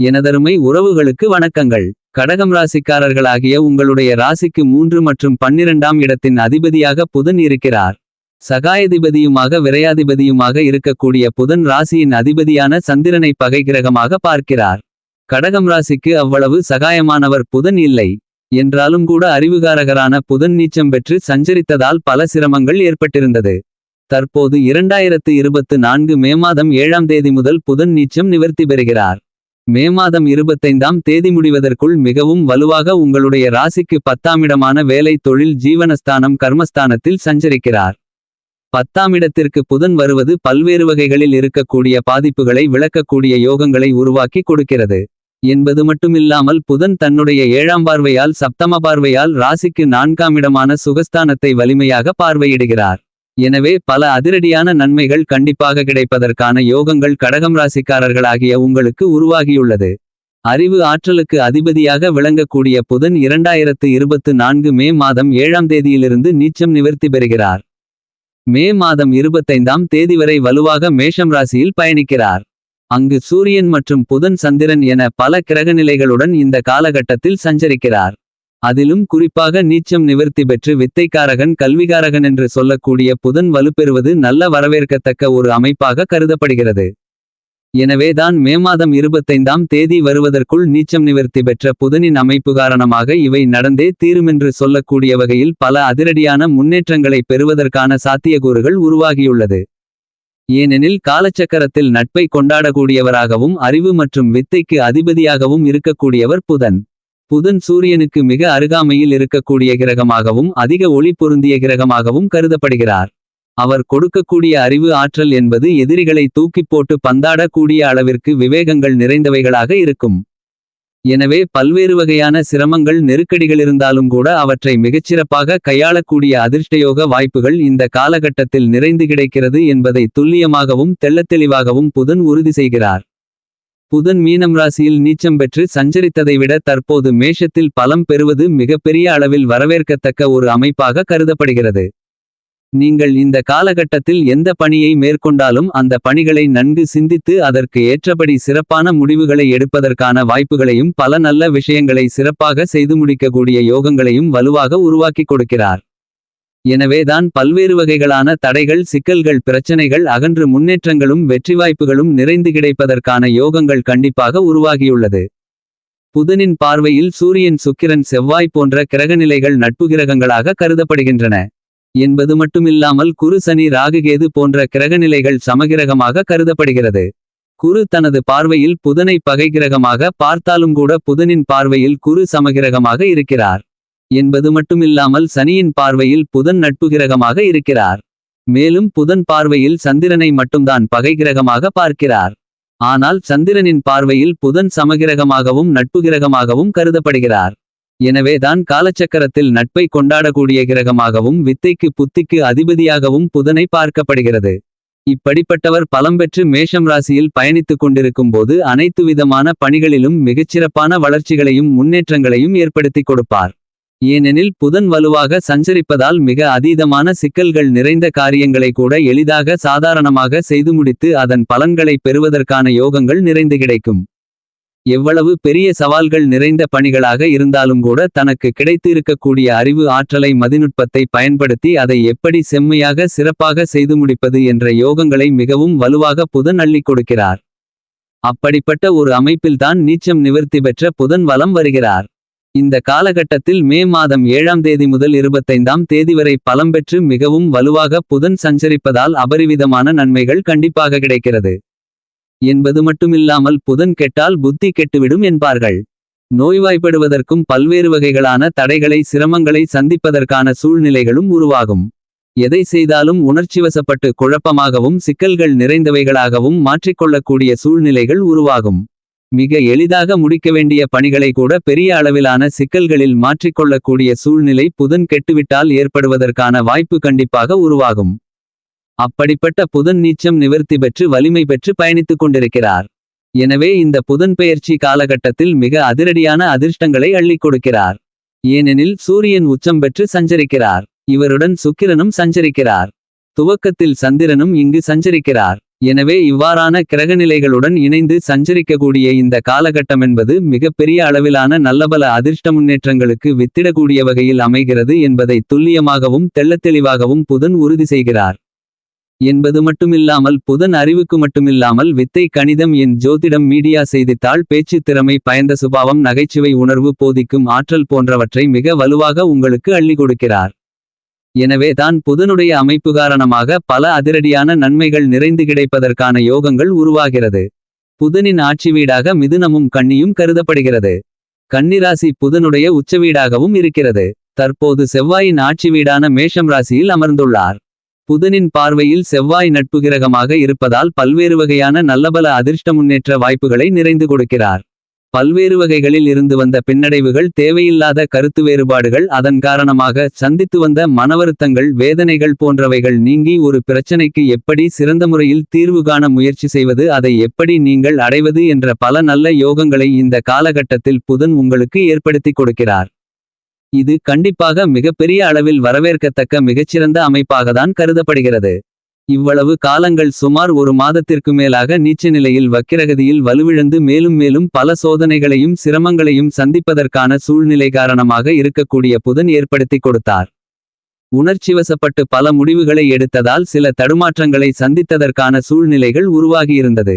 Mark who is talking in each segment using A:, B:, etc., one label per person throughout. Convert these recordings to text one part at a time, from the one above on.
A: எனதருமை உறவுகளுக்கு வணக்கங்கள். கடகம் ராசிக்காரர்களாகிய உங்களுடைய ராசிக்கு மூன்று மற்றும் பன்னிரண்டாம் இடத்தின் அதிபதியாக புதன் இருக்கிறார். சகாயதிபதியுமாக விரையாதிபதியுமாக இருக்கக்கூடிய புதன் ராசியின் அதிபதியான சந்திரனை பகை கிரகமாக பார்க்கிறார். கடகம் ராசிக்கு அவ்வளவு சகாயமானவர் புதன் இல்லை. என்றாலும் கூட அறிவுகாரகரான புதன் நீச்சம் பெற்று சஞ்சரித்ததால் பல சிரமங்கள் ஏற்பட்டிருந்தது. தற்போது இரண்டாயிரத்து இருபத்து நான்கு மே மாதம் ஏழாம் தேதி முதல் புதன் நீச்சம் நிவர்த்தி பெறுகிறார். மே மாதம் இருபத்தைந்தாம் தேதி முடிவதற்குள் மிகவும் வலுவாக உங்களுடைய ராசிக்கு பத்தாமிடமான வேலை தொழில் ஜீவனஸ்தானம் கர்மஸ்தானத்தில் சஞ்சரிக்கிறார். பத்தாமிடத்திற்கு புதன் வருவது பல்வேறு வகைகளில் இருக்கக்கூடிய பாதிப்புகளை விளக்கக்கூடிய யோகங்களை உருவாக்கி கொடுக்கிறது. என்பது மட்டுமில்லாமல் புதன் தன்னுடைய ஏழாம் பார்வையால் சப்தம பார்வையால் ராசிக்கு நான்காம் இடமான சுகஸ்தானத்தை வலிமையாக பார்வையிடுகிறார். எனவே பல அதிரடியான நன்மைகள் கண்டிப்பாக கிடைப்பதற்கான யோகங்கள் கடகம் ராசிக்காரர்களாகிய உங்களுக்கு உருவாகியுள்ளது. அறிவு ஆற்றலுக்கு அதிபதியாக விளங்கக்கூடிய புதன் இரண்டாயிரத்து இருபத்து நான்கு மே மாதம் ஏழாம் தேதியிலிருந்து நீச்சம் நிவர்த்தி பெறுகிறார். மே மாதம் இருபத்தைந்தாம் தேதி வரை வலுவாக மேஷம் ராசியில் பயணிக்கிறார். அங்கு சூரியன் மற்றும் புதன் சந்திரன் என பல கிரகநிலைகளுடன் இந்த காலகட்டத்தில் சஞ்சரிக்கிறார். அதிலும் குறிப்பாக நீச்சம் நிவர்த்தி பெற்று வித்தைக்காரகன் கல்விகாரகன் என்று சொல்லக்கூடிய புதன் வலுப்பெறுவது நல்ல வரவேற்கத்தக்க ஒரு அமைப்பாக கருதப்படுகிறது. எனவேதான் மே மாதம் இருபத்தைந்தாம் தேதி வருவதற்குள் நீச்சம் நிவர்த்தி பெற்ற புதனின் அமைப்பு காரணமாக இவை நடந்தே தீருமென்று சொல்லக்கூடிய வகையில் பல அதிரடியான முன்னேற்றங்களை பெறுவதற்கான சாத்தியக்கூறுகள் உருவாகியுள்ளது. ஏனெனில் காலச்சக்கரத்தில் நட்பை கொண்டாடக்கூடியவராகவும் அறிவு மற்றும் வித்தைக்கு அதிபதியாகவும் இருக்கக்கூடியவர் புதன். புதன் சூரியனுக்கு மிக அருகாமையில் இருக்கக்கூடிய கிரகமாகவும் அதிக ஒளி பொருந்திய கிரகமாகவும் கருதப்படுகிறார். அவர் கொடுக்கக்கூடிய அறிவு ஆற்றல் என்பது எதிரிகளை தூக்கிப் போட்டு பந்தாடக்கூடிய அளவிற்கு விவேகங்கள் நிறைந்தவைகளாக இருக்கும். எனவே பல்வேறு வகையான சிரமங்கள் நெருக்கடிகள் இருந்தாலும் கூட அவற்றை மிகச்சிறப்பாக கையாளக்கூடிய அதிர்ஷ்டயோக வாய்ப்புகள் இந்த காலகட்டத்தில் நிறைந்து கிடைக்கிறது என்பதை துல்லியமாகவும் தெள்ளத்தெளிவாகவும் புதன் உறுதி செய்கிறார். புதன் மீனம் ராசியில் நீச்சம் பெற்று சஞ்சரித்ததை விட தற்போது மேஷத்தில் பலம் பெறுவது மிகப்பெரிய அளவில் வரவேற்கத்தக்க ஒரு அமைப்பாக கருதப்படுகிறது. நீங்கள் இந்த காலகட்டத்தில் எந்த பணியை மேற்கொண்டாலும் அந்த பணிகளை நன்கு சிந்தித்து அதற்கு ஏற்றபடி சிறப்பான முடிவுகளை எடுப்பதற்கான வாய்ப்புகளையும் பல நல்ல விஷயங்களை சிறப்பாக செய்து முடிக்கக்கூடிய யோகங்களையும் வலுவாக உருவாக்கிக் கொடுக்கிறார். எனவேதான் பல்வேறு வகைகளான தடைகள் சிக்கல்கள் பிரச்சனைகள் அகன்று முன்னேற்றங்களும் வெற்றி வாய்ப்புகளும் நிறைந்து கிடைப்பதற்கான யோகங்கள் கண்டிப்பாக உருவாகியுள்ளது. புதனின் பார்வையில் சூரியன் சுக்கிரன் செவ்வாய் போன்ற கிரகநிலைகள் நட்பு கிரகங்களாக கருதப்படுகின்றன. என்பது மட்டுமில்லாமல் குரு சனி ராகுகேது போன்ற கிரகநிலைகள் சமகிரகமாக கருதப்படுகிறது. குரு தனது பார்வையில் புதனை பகைகிரகமாக பார்த்தாலும் கூட புதனின் பார்வையில் குரு சமகிரகமாக இருக்கிறார். என்பது மட்டுமில்லாமல் சனியின் பார்வையில் புதன் நட்பு கிரகமாக இருக்கிறார். மேலும் புதன் பார்வையில் சந்திரனை மட்டும்தான் பகை கிரகமாக பார்க்கிறார். ஆனால் சந்திரனின் பார்வையில் புதன் சமகிரகமாகவும் நட்பு கிரகமாகவும் கருதப்படுகிறார் எனவேதான் காலச்சக்கரத்தில் நட்பை கொண்டாடக்கூடிய கிரகமாகவும் வித்தைக்கு புத்திக்கு அதிபதியாகவும் புதனை பார்க்கப்படுகிறது. இப்படிப்பட்டவர் பலம்பெற்று மேஷம் ராசியில் பயணித்துக் கொண்டிருக்கும் போது அனைத்து விதமான பணிகளிலும் மிகச்சிறப்பான வளர்ச்சிகளையும் முன்னேற்றங்களையும் ஏற்படுத்திக் கொடுப்பார். ஏனெனில் புதன் வலுவாக சஞ்சரிப்பதால் மிக அதீதமான சிக்கல்கள் நிறைந்த காரியங்களை கூட எளிதாக சாதாரணமாக செய்து முடித்து அதன் பலன்களை பெறுவதற்கான யோகங்கள் நிறைந்து கிடைக்கும். எவ்வளவு பெரிய சவால்கள் நிறைந்த பணிகளாக இருந்தாலும் கூட தனக்கு கிடைத்து இருக்கக்கூடிய அறிவு ஆற்றலை மதிநுட்பத்தை பயன்படுத்தி அதை எப்படி செம்மையாக சிறப்பாக செய்து முடிப்பது என்ற யோகங்களை மிகவும் வலுவாக புதன் அள்ளிக் கொடுக்கிறார். அப்படிப்பட்ட ஒரு அமைப்பில்தான் நீச்சம் நிவர்த்தி பெற்ற புதன் வலம் வருகிறார். இந்த காலகட்டத்தில் மே மாதம் ஏழாம் தேதி முதல் இருபத்தைந்தாம் தேதி வரை பலம் பெற்று மிகவும் வலுவாக புதன் சஞ்சரிப்பதால் அபரிவிதமான நன்மைகள் கண்டிப்பாக கிடைக்கிறது. என்பது மட்டுமில்லாமல் புதன் கெட்டால் புத்தி கெட்டுவிடும் என்பார்கள். நோய்வாய்ப்படுவதற்கும் பல்வேறு வகைகளான தடைகளை சிரமங்களை சந்திப்பதற்கான சூழ்நிலைகளும் உருவாகும். எதை செய்தாலும் உணர்ச்சிவசப்பட்டு குழப்பமாகவும் சிக்கல்கள் நிறைந்தவைகளாகவும் மாற்றிக்கொள்ளக்கூடிய சூழ்நிலைகள் உருவாகும். மிக எளிதாக முடிக்க வேண்டிய பணிகளை கூட பெரிய அளவிலான சிக்கல்களில் மாற்றிக்கொள்ளக்கூடிய சூழ்நிலை புதன் கெட்டுவிட்டால் ஏற்படுவதற்கான வாய்ப்பு கண்டிப்பாக உருவாகும். அப்படிப்பட்ட புதன் நீச்சம் நிவர்த்தி பெற்று வலிமை பெற்று பயணித்துக் கொண்டிருக்கிறார். எனவே இந்த புதன் பெயர்ச்சி காலகட்டத்தில் மிக அதிரடியான அதிர்ஷ்டங்களை அள்ளிக் கொடுக்கிறார். ஏனெனில் சூரியன் உச்சம் பெற்று சஞ்சரிக்கிறார். இவருடன் சுக்கிரனும் சஞ்சரிக்கிறார். துவக்கத்தில் சந்திரனும் இங்கு சஞ்சரிக்கிறார். எனவே இவ்வாறான கிரகநிலைகளுடன் இணைந்து சஞ்சரிக்கக்கூடிய இந்த காலகட்டமென்பது மிகப்பெரிய அளவிலான நல்லபல அதிர்ஷ்ட முன்னேற்றங்களுக்கு வித்திடக்கூடிய வகையில் அமைகிறது என்பதை துல்லியமாகவும் தெள்ளத்தெளிவாகவும் புதன் உறுதி செய்கிறார். என்பது மட்டுமில்லாமல் புதன் அறிவுக்கு மட்டுமில்லாமல் வித்தை கணிதம் என் ஜோதிடம் மீடியா செய்தித்தாள் பேச்சு திறமை பயந்த சுபாவம் நகைச்சுவை உணர்வு போதிக்கும் ஆற்றல் போன்றவற்றை மிக வலுவாக உங்களுக்கு அள்ளி கொடுக்கிறார். எனவே தான் புதனுடைய அமைப்பு காரணமாக பல அதிரடியான நன்மைகள் நிறைந்து கிடைப்பதற்கான யோகங்கள் உருவாகிறது. புதனின் ஆட்சி வீடாக மிதுனமும் கன்னியும் கருதப்படுகிறது. கன்னிராசி புதனுடைய உச்ச வீடாகவும் இருக்கிறது. தற்போது செவ்வாயின் ஆட்சி வீடான மேஷம் ராசியில் அமர்ந்துள்ளார். புதனின் பார்வையில் செவ்வாய் நட்பு கிரகமாக இருப்பதால் பல்வேறு வகையான நல்லபல அதிர்ஷ்ட முன்னேற்ற வாய்ப்புகளை நிறைந்து கொடுக்கிறார். பல்வேறு வகைகளில் இருந்து வந்த பின்னடைவுகள் தேவையில்லாத கருத்து வேறுபாடுகள் அதன் காரணமாக சந்தித்து வந்த மனவருத்தங்கள் வேதனைகள் போன்றவைகள் நீங்கி ஒரு பிரச்சனைக்கு எப்படி சிறந்த முறையில் தீர்வு காண முயற்சி செய்வது அதை எப்படி நீங்கள் அடைவது என்ற பல நல்ல யோகங்களை இந்த காலகட்டத்தில் புதன் உங்களுக்கு ஏற்படுத்தி கொடுக்கிறார். இது கண்டிப்பாக மிகப்பெரிய அளவில் வரவேற்கத்தக்க மிகச்சிறந்த அமைப்பாகத்தான் கருதப்படுகிறது. இவ்வளவு காலங்கள் சுமார் ஒரு மாதத்திற்கு மேலாக நீச்ச நிலையில் வக்கிரகதியில் வலுவிழந்து மேலும் மேலும் பல சோதனைகளையும் சிரமங்களையும் சந்திப்பதற்கான சூழ்நிலை காரணமாக இருக்கக்கூடிய புதன் ஏற்படுத்தி கொடுத்தார். உணர்ச்சிவசப்பட்டு பல முடிவுகளை எடுத்ததால் சில தடுமாற்றங்களை சந்தித்ததற்கான சூழ்நிலைகள் உருவாகியிருந்தது.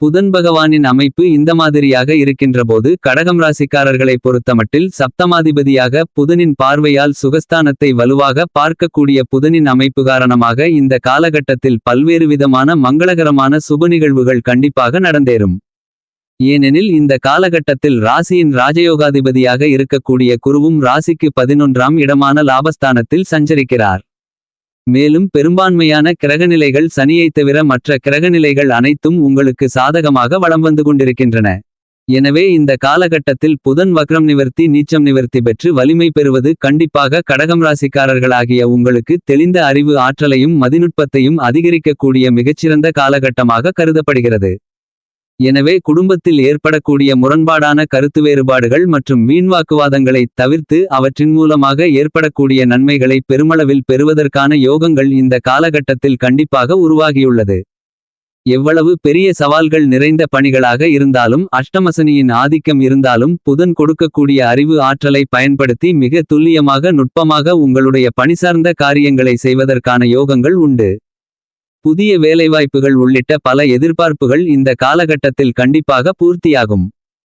A: புதன் பகவானின் அமைப்பு இந்த மாதிரியாக இருக்கின்றபோது கடகம் ராசிக்காரர்களை பொறுத்தமட்டில் சப்தமாதிபதியாக புதனின் பார்வையால் சுகஸ்தானத்தை வலுவாக பார்க்கக்கூடிய புதனின் அமைப்பு காரணமாக இந்த காலகட்டத்தில் பல்வேறு விதமான மங்களகரமான சுப நிகழ்வுகள் கண்டிப்பாக நடந்தேறும். ஏனெனில் இந்த காலகட்டத்தில் ராசியின் ராஜயோகாதிபதியாக இருக்கக்கூடிய குருவும் ராசிக்கு பதினொன்றாம் இடமான லாபஸ்தானத்தில் சஞ்சரிக்கிறார். மேலும் பெரும்பான்மையான கிரகநிலைகள் சனியைத் தவிர மற்ற கிரகநிலைகள் அனைத்தும் உங்களுக்கு சாதகமாக வலம் வந்து கொண்டிருக்கின்றன. எனவே இந்த காலகட்டத்தில் புதன் வக்ரம் நிவர்த்தி நீச்சம் நிவர்த்தி பெற்று வலிமை பெறுவது கண்டிப்பாக கடகம் ராசிக்காரர்களாகிய உங்களுக்கு தெளிந்த அறிவு ஆற்றலையும் மதிநுட்பத்தையும் அதிகரிக்கக்கூடிய மிகச்சிறந்த காலகட்டமாக கருதப்படுகிறது. எனவே குடும்பத்தில் ஏற்படக்கூடிய முரண்பாடான கருத்து வேறுபாடுகள் மற்றும் வீண்வாக்குவாதங்களை தவிர்த்து அவற்றின் மூலமாக ஏற்படக்கூடிய நன்மைகளை பெருமளவில் பெறுவதற்கான யோகங்கள் இந்த காலகட்டத்தில் கண்டிப்பாக உருவாகியுள்ளது. எவ்வளவு பெரிய சவால்கள் நிறைந்த பணிகளாக இருந்தாலும் அஷ்டமசனியின் ஆதிக்கம் இருந்தாலும் புதன் கொடுக்கக்கூடிய அறிவு ஆற்றலை பயன்படுத்தி மிக துல்லியமாக நுட்பமாக உங்களுடைய பணிசார்ந்த காரியங்களை செய்வதற்கான யோகங்கள் உண்டு. புதிய வேலைவாய்ப்புகள் உள்ளிட்ட பல எதிர்பார்ப்புகள் இந்த காலகட்டத்தில் கண்டிப்பாக பூர்த்தியாகும்.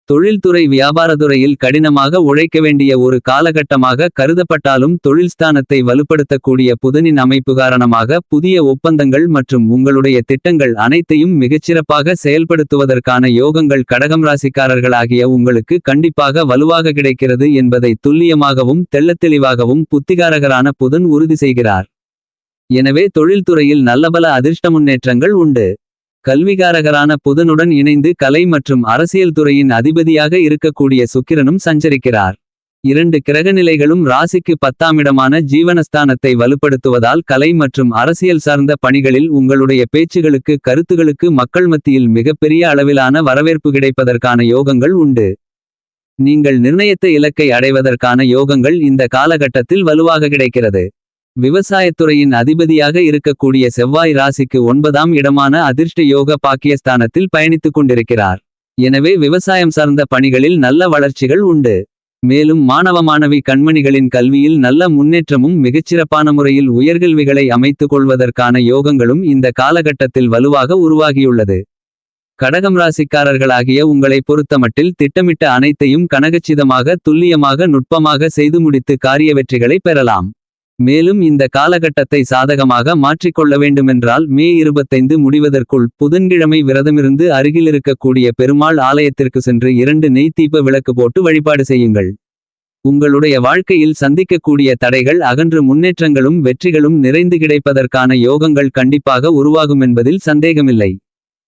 A: தொழில்துறை வியாபாரத்துறையில் கடினமாக உழைக்க வேண்டிய ஒரு காலகட்டமாக கருதப்பட்டாலும் தொழில்ஸ்தானத்தை வலுப்படுத்தக்கூடிய புதனின் அமைப்பு காரணமாக புதிய ஒப்பந்தங்கள் மற்றும் உங்களுடைய திட்டங்கள் அனைத்தையும் மிகச்சிறப்பாக செயல்படுத்துவதற்கான யோகங்கள் கடகம் ராசிக்காரர்களாகிய உங்களுக்கு கண்டிப்பாக வலுவாக கிடைக்கிறது என்பதை துல்லியமாகவும் தெள்ளத்தெளிவாகவும் புத்திகாரகரான புதன் உறுதி செய்கிறார். எனவே தொழில்துறையில் நல்லபல அதிர்ஷ்ட முன்னேற்றங்கள் உண்டு. கல்விகாரகரான புதனுடன் இணைந்து கலை மற்றும் அரசியல் துறையின் அதிபதியாக இருக்கக்கூடிய சுக்கிரனும் சஞ்சரிக்கிறார். இரண்டு கிரகநிலைகளும் ராசிக்கு பத்தாமிடமான ஜீவனஸ்தானத்தை வலுப்படுத்துவதால் கலை மற்றும் அரசியல் சார்ந்த பணிகளில் உங்களுடைய பேச்சுகளுக்கு கருத்துகளுக்கு மக்கள் மத்தியில் மிகப்பெரிய அளவிலான வரவேற்பு கிடைப்பதற்கான யோகங்கள் உண்டு. நீங்கள் நிர்ணயித்த இலக்கை அடைவதற்கான யோகங்கள் இந்த காலகட்டத்தில் வலுவாக கிடைக்கிறது. விவசாயத்துறையின் அதிபதியாக இருக்கக்கூடிய செவ்வாய் ராசிக்கு ஒன்பதாம் இடமான அதிர்ஷ்ட யோக பாக்கியஸ்தானத்தில் பயணித்துக் கொண்டிருக்கிறார். எனவே விவசாயம் சார்ந்த பணிகளில் நல்ல வளர்ச்சிகள் உண்டு. மேலும் மாணவ மாணவி கண்மணிகளின் கல்வியில் நல்ல முன்னேற்றமும் மிகச்சிறப்பான முறையில் உயர்கல்விகளை அமைத்துக் கொள்வதற்கான யோகங்களும் இந்த காலகட்டத்தில் வலுவாக உருவாகியுள்ளது. கடகம் ராசிக்காரர்களாகிய உங்களை பொறுத்தமட்டில் திட்டமிட்ட அனைத்தையும் கனகச்சிதமாக துல்லியமாக நுட்பமாக செய்து முடித்து காரிய வெற்றிகளை பெறலாம். மேலும் இந்த காலகட்டத்தை சாதகமாக மாற்றிக்கொள்ள வேண்டுமென்றால் மே இருபத்தைந்து முடிவதற்குள் புதன்கிழமை விரதமிருந்து அருகிலிருக்கக்கூடிய பெருமாள் ஆலயத்திற்கு சென்று இரண்டு நெய் தீப விளக்கு போட்டு வழிபாடு செய்யுங்கள். உங்களுடைய வாழ்க்கையில் சந்திக்கக்கூடிய தடைகள் அகன்று முன்னேற்றங்களும் வெற்றிகளும் நிறைந்து கிடைப்பதற்கான யோகங்கள் கண்டிப்பாக உருவாகும் என்பதில் சந்தேகமில்லை.